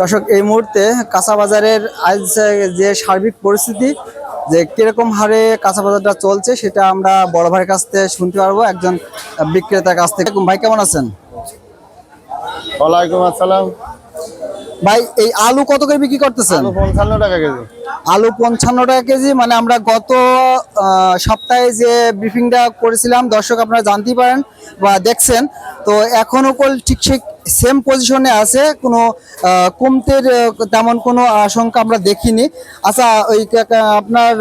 দর্শক এই মুহূর্তে কাঁচা বাজারের আজ যে সার্বিক পরিস্থিতি যে কীরকম হারে কাঁচা বাজারটা চলছে সেটা আমরা বড় ভাইয়ের কাছ থেকে শুনতে পারব একজন বিক্রেতার কাছ থেকে। ভাই কেমন আছেন? ওয়ালাইকুম আসসালাম। ভাই এই আলু কত করে বিক্রি করতেছেন? পঞ্চান্ন টাকা কেজি। আলু পঞ্চান্ন টাকা কেজি মানে আমরা গত সপ্তাহে যে ব্রিফিংটা করেছিলাম দর্শক আপনারা জানতেই পারেন বা দেখছেন। তো এখনও কল ঠিক ঠিক সেম পজিশনে আছে কোনো কমতের তেমন কোনো আশঙ্কা আমরা দেখিনি। আচ্ছা ওই আপনার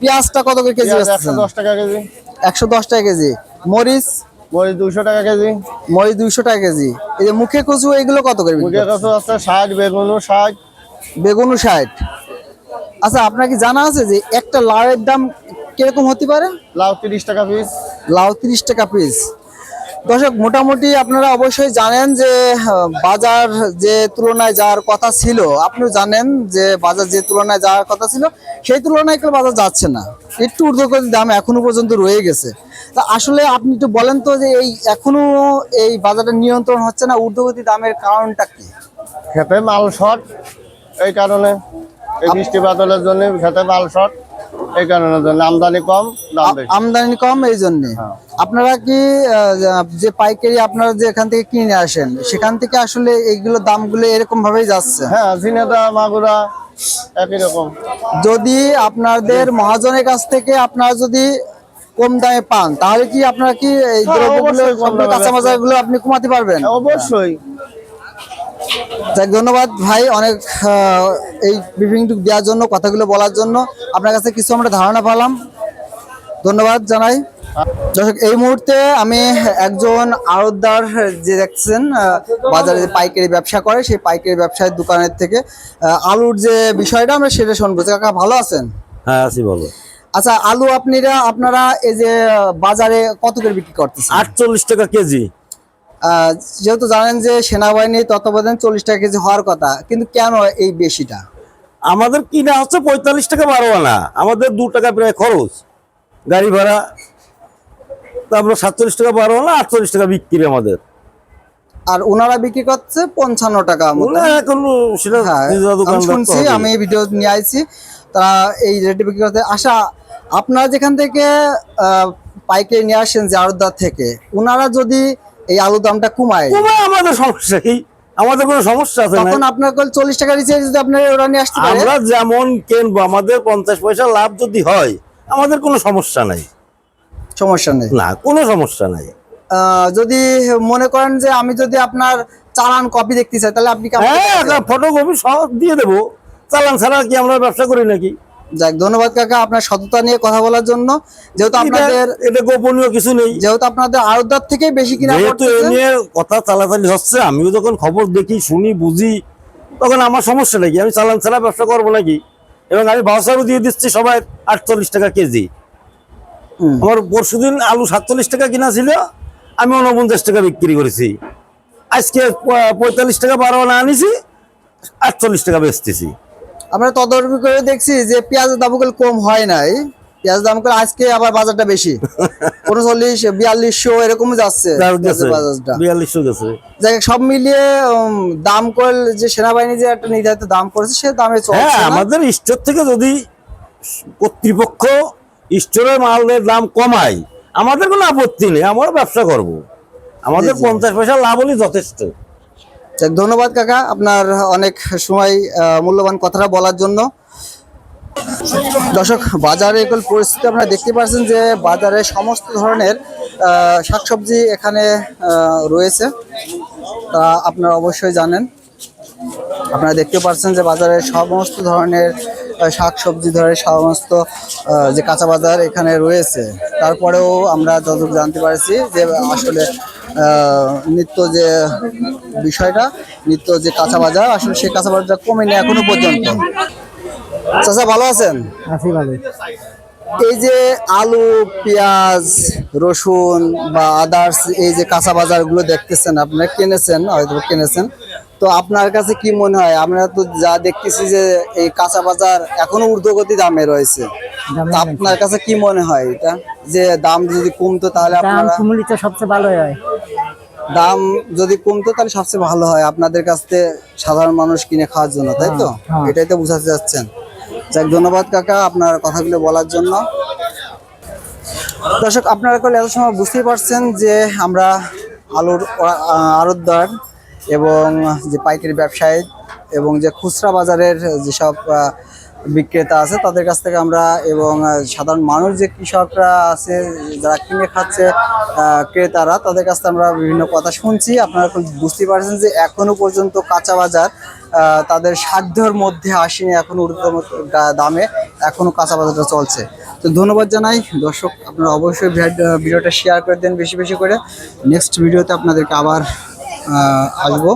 পেঁয়াজটা কত করে কেজি একশো দশ টাকা কেজি। একশো দশ টাকা কেজি। মরিচ? মরিচ দুশো টাকা কেজি। মরিচ দুইশো টাকা কেজি। এই যে মুখে কচু এগুলো কত করে আছে ষাট বেগুনও ষাট। বেগুনও ষাট। আচ্ছা আপনার কি জানা আছে যে একটা লাউয়ের দাম কীরকম হতে পারে? লাউ তিরিশ টাকা পিস। লাউ তিরিশ টাকা পিস। দর্শক মোটামুটি আপনারা অবশ্যই জানেন যে বাজার যে তুলনায় যাওয়ার কথা ছিল আপনিও জানেন যে বাজার যে তুলনায় যাওয়ার কথা ছিল সেই তুলনায় কেউ বাজার যাচ্ছে না। একটু ঊর্ধ্বগতির দাম এখনও পর্যন্ত রয়ে গেছে। তা আসলে আপনি একটু বলেন তো যে এই এখনও এই বাজারটা নিয়ন্ত্রণ হচ্ছে না ঊর্ধ্বগতি দামের কারণটা কি? খেতে মাল শর্ট এই কারণে। এই বৃষ্টি বাদলের জন্য খেতে মাল শর্ট এই জন্য। আমদানি কম আমদানি কম এই জন্য। হ্যাঁ। আপনারা কি যে পাইকারি আপনারা যে এখান থেকে কিনে আসেন সেখান থেকে আসলে এইগুলো দামগুলো এরকম ভাবেই যাচ্ছে? হ্যাঁ ঝিনেদা মাগুরা একই রকম। যদি আপনাদের মহাজনের কাছ থেকে আপনারা যদি কম দামে পান তাহলে কি আপনারা কি এই হ্যাঁ, দ্রব্যগুলো অবশ্যই কাঁচা বেচবো। বাজারগুলো আপনি কমাতে পারবেন? অবশ্যই। যাক ধন্যবাদ ভাই অনেক এই ব্রিফিংটুক দেওয়ার জন্য কথাগুলো বলার জন্য। আপনার কাছে কিছু আমরা ধারণা পালাম। ধন্যবাদ জানাই। দর্শক এই মুহূর্তে আমি একজন আড়তদার যে দেখছেন বাজারে যে পাইকারি ব্যবসা করে সেই পাইকারি ব্যবসায়ের দোকানের থেকে আলুর যে বিষয়টা আমরা সেটা শুনব। কাকা ভালো আছেন? হ্যাঁ আছি বলো আচ্ছা আলু আপনারা আপনারা এই যে বাজারে কত করে বিক্রি করতেছেন? আটচল্লিশ টাকা কেজি। যেহেতু জানেন যে সেনাবাহিনী তত্ত্বাবধান চল্লিশ টাকা কেজি হওয়ার কথা কিন্তু কেন এই বেশিটা? আমাদের কিনা হচ্ছে পঁয়তাল্লিশ টাকা বারো আনা আমাদের দু টাকা প্রায় খরচ। গাড়ি ভাড়া তারপরে সাতচল্লিশ টাকা বারো আনা আটচল্লিশ টাকা বিক্রি আমাদের। আর ওনারা বিক্রি করছে পঞ্চান্ন টাকা মতো। এখন সেটা হ্যাঁ শুনছি আমি ভিডিও নিয়ে আইছি তারা এই রেটে বিক্রি করতে আশা আপনারা যেখান থেকে পাইকারি নিয়ে আসেন যে আড়তদার থেকে ওনারা যদি এই আলু দামটা কমায় কমে আমাদের সমস্যা কি? আমাদের কোনো সমস্যা আছে তখন আপনার চল্লিশ টাকা রিচার্জ যদি আপনার ওরা নিয়ে আসতে পারে। আমরা যেমন কিনবো আমাদের পঞ্চাশ পয়সা লাভ যদি হয় আমাদের কোনো সমস্যা নাই। সমস্যা নেই। না কোনো সমস্যা নাই। যদি মনে করেন যে আমি যদি আপনার চালান কপি দেখতে চাই তাহলে আপনি আমাকে হ্যাঁ? ফটোকপি সব দিয়ে দেবো। চালান ছাড়া কি আমরা ব্যবসা করি নাকি? যাক ধন্যবাদ কাকা আপনার সততা নিয়ে কথা বলার জন্য। যেহেতু আপনাদের এটা- গোপনীয় কিছু নেই। যেহেতু আপনাদের আড়তদার থেকে বেশি কিনা যেহেতু এ নিয়ে কথা চালাচালি হচ্ছে আমিও যখন খবর দেখি শুনি বুঝি তখন আমার সমস্যা নাকি? আমি চালান ছাড়া ব্যবসা করব নাকি? এবং আমি ভাষারও দিয়ে দিচ্ছি সবাই আটচল্লিশ টাকা কেজি। আমার পরশুদিন আলু সাতচল্লিশ টাকা কিনা ছিল আমি উনপঞ্চাশ টাকা বিক্রি করেছি। আজকে পঁয়তাল্লিশ টাকা বারো আনা আনিছি আটচল্লিশ টাকা বেচতেছি। আমরা তদারকি করে দেখছি যে পেঁয়াজের দামগুলো কম হয় নাই। পেঁয়াজের দাম করে আজকে আবার বাজারটা বেশি। উনচল্লিশ বিয়াল্লিশশো এরকম যাচ্ছে বাজারটা। বিয়াল্লিশশো গেছে। যাই সব মিলিয়ে দাম করে যে সেনাবাহিনী যে একটা নির্ধারিত দাম করেছে সে দামে চলছে হ্যাঁ আমাদের স্টোর থেকে যদি কর্তৃপক্ষ স্টোরের মালের দাম কমায় আমাদের কোনো আপত্তি নেই আমরা ব্যবসা করব। আমাদের। পঞ্চাশ পয়সা লাভ যথেষ্ট ধন্যবাদ কাকা আপনার অনেক সময় মূল্যবান কথাটা বলার জন্য দর্শক বাজারে এখন পরিস্থিতি আপনারা দেখতে পাচ্ছেন যে বাজারে সমস্ত ধরনের শাকসবজি এখানে রয়েছে তা আপনারা অবশ্যই জানেন আপনারা দেখতে পাচ্ছেন যে বাজারে সমস্ত ধরনের আহ, শাকসবজি ধরে সমস্ত যে কাঁচা বাজার এখানে রয়েছে। তারপরেও আমরা যতটুকু জানতে পারছি যে আসলে নিত্য যে বিষয়টা নিত্য যে কাঁচা বাজার আসলে সেই কাঁচা বাজারটা কমেনি এখনও পর্যন্ত। চাচা ভালো আছেন? আছি ভালো। এই যে আলু পেঁয়াজ রসুন বা আদার্স এই যে কাঁচা বাজারগুলো দেখতেছেন আপনারা কিনেছেন হয়তো কিনেছেন তো আপনার কাছে কি মনে হয়? আমরা তো যা দেখতেছি যে এই কাঁচা বাজার এখনও ঊর্ধ্বগতি দামে রয়েছে। আপনার কাছে কি মনে হয় এটা? যে দাম যদি কমতো তাহলে দাম আপনারা সবচেয়ে ভালো হয়। দাম যদি কমতো তাহলে সবচেয়ে ভালো হয়। আপনাদের কাছ থেকে সাধারণ মানুষ কিনে খাওয়ার জন্য তাই তো? হ্যাঁ। এটাই তো বোঝাতে যাচ্ছেন যাক ধন্যবাদ কাকা আপনার কথাগুলো বলার জন্য। দর্শক আপনারা করলে এত সময় বুঝতেই পারছেন যে আমরা আলুর আড়তদার এবং যে পাইকারি ব্যবসায়ী এবং যে খুচরা বাজারের যেসব বিক্রেতা আছে, তাদের কাছ থেকে আমরা এবং সাধারণ মানুষ যে কৃষকরা আছে, যারা কিনে খাচ্ছে ক্রেতারা, তাদের কাছ থেকে আমরা বিভিন্ন কথা শুনছি। আপনারা বুঝতেই পারছেন যে এখনও পর্যন্ত কাঁচা বাজার তাদের সাধ্যের মধ্যে আসেনি এখন ঊর্ধ্বতম দামে এখনও কাঁচা বাজারটা চলছে। তো ধন্যবাদ জানাই। দর্শক, আপনারা অবশ্যই ভিডিওটা শেয়ার করে দেন বেশি বেশি করে। নেক্সট ভিডিওতে আপনাদেরকে আবার আসবো